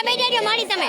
બેઠા બેઠા જો મારી તમે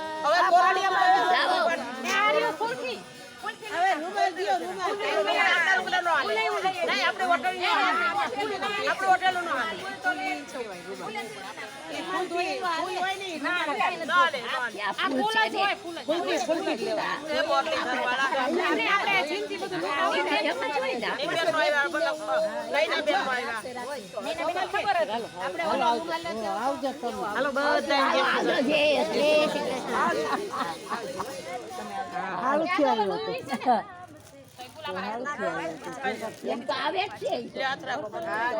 હવે રૂમાલ દ્યો, રૂમાલ. નહીં, આપણે હોટલનો આપણે હોટલનો નો હાલે. બધા હાલ બધા રાખો બધા.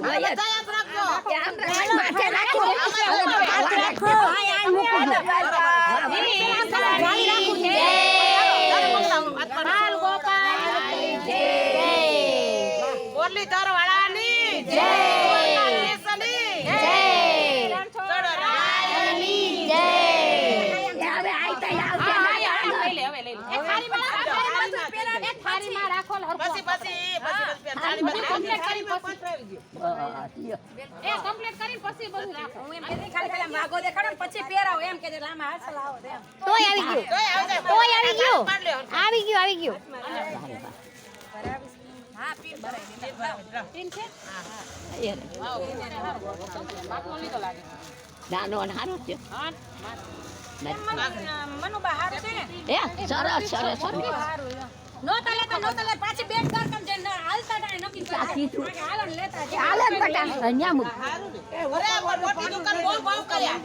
હોય જ. બધા હાથ રાખો. આમ રાખો, માથે રાખો. હાથ રાખો. બોરલી ધરવાળાની જય કેસની ચડો રાયની એ હવે આઈતા આવશે પછી પછી પછી પછી થાળી બધી કમ્પ્લીટ કરી પછી. એ કમ્પ્લીટ કરી પછી બધું રાખો. હું એમ કે ખાલી ખાલી માગો દેખાડો પછી પહેરાવો એમ કે લાંબા હાથ લાવો. એમ. તોય આવી ગયું. તોય આવી ગયું. આવી ગયું આવી ગયું. હા પીન ભરાઈ દે પીન છે? લીધો લાગે. નાનો અને હારો છે. હા મનુબા મનુ છે ને? એ સરસ સરસ. સરસ નો તલે તો નો તલે પાછી બેટ કર કમ જે હાલતા ટાણે નક્કી કરે. સાચી. હાલો લેતા જે ચાલે ને બટા. અહીંયા મૂક. અરે મોટી દુકાન બહુ ભાવ કર્યા.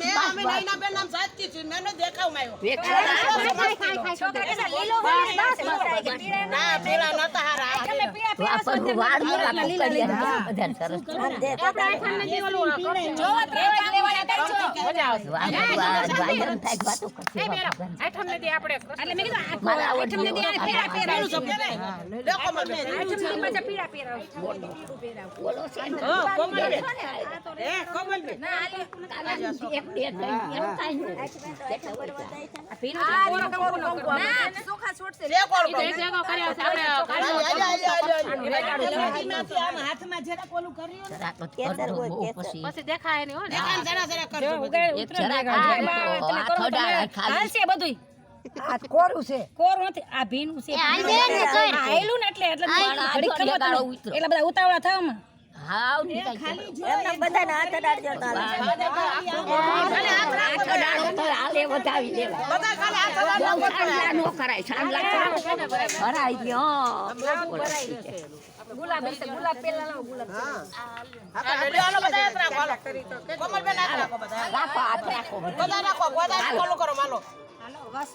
મેં નૈના બેન આમ સાચી છું મેં દેખાવમાં આવ્યો છોકરા કે લીલો હોય ને પીળા ના ના પેલા નતા હારા. તમે પીળા પીળા વાપરવું વાળનું રાખવું કરીએ બધાને સરસ આપણે આઠાને દી ઓલું જો ત્રેવા લેવાના કરજો મજા આવશે. વાપરવું વા- વાયરમ થાય વાતો કરશે બાપા. આઠમને દી આપણે એટલે મેં કીધું આવડ આઠમને દી આને પીળા પહેરાવશું મને આઠમને દી પાછા પીળા પહેરાવશું બોલો છે ને? હા, કોમલબેન. ના, ના એક બે પછી. દેખાય નહીં બધું. આ કોરું છે. કોરું નથી. આ ભીનું છે. આયલું ને એટલે. એટલે બધા ઉતાવળા થવામાં. હાવ નીકળી જાય. હાથ અડાડો હાલે વધાવી દેવાય. બધા ખાલી હાથ અડાડો. બહુ સાંજલા નો કરાય સાંજલા કરાય. ગયો. ગુલાબ ગુલાબ પેલા ગુલાબ રાખો, કરો, માલો.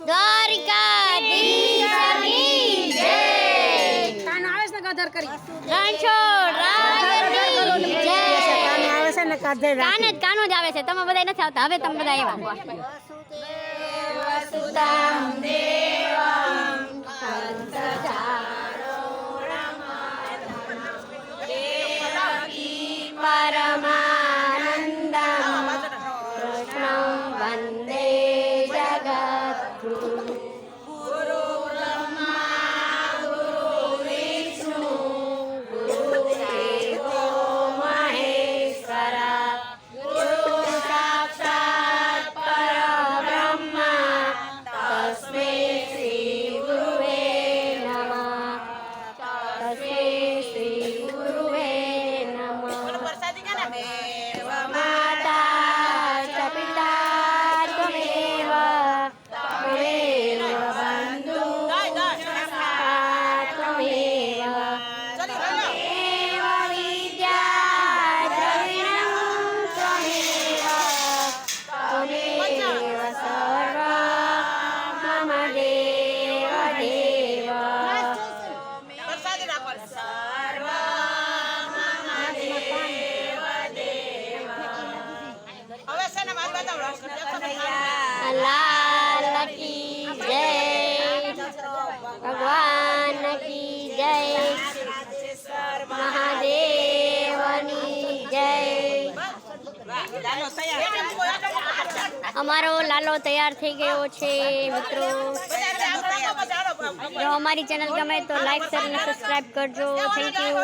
દ્વારિકાધીશની જય. ગધર કરી. રણછોડ રાયની જય. આવે છે ને કાધે કાન જ કાનો જ આવે છે. તમે બધા નથી આવતા. હવે તમે બધા આવ્યા પરમાનંદમ અમારો લાલો તૈયાર થઈ ગયો છે મિત્રો. જો અમારી ચેનલ ગમે તો લાઈક કરીને સબસ્ક્રાઈબ કરજો. Thank you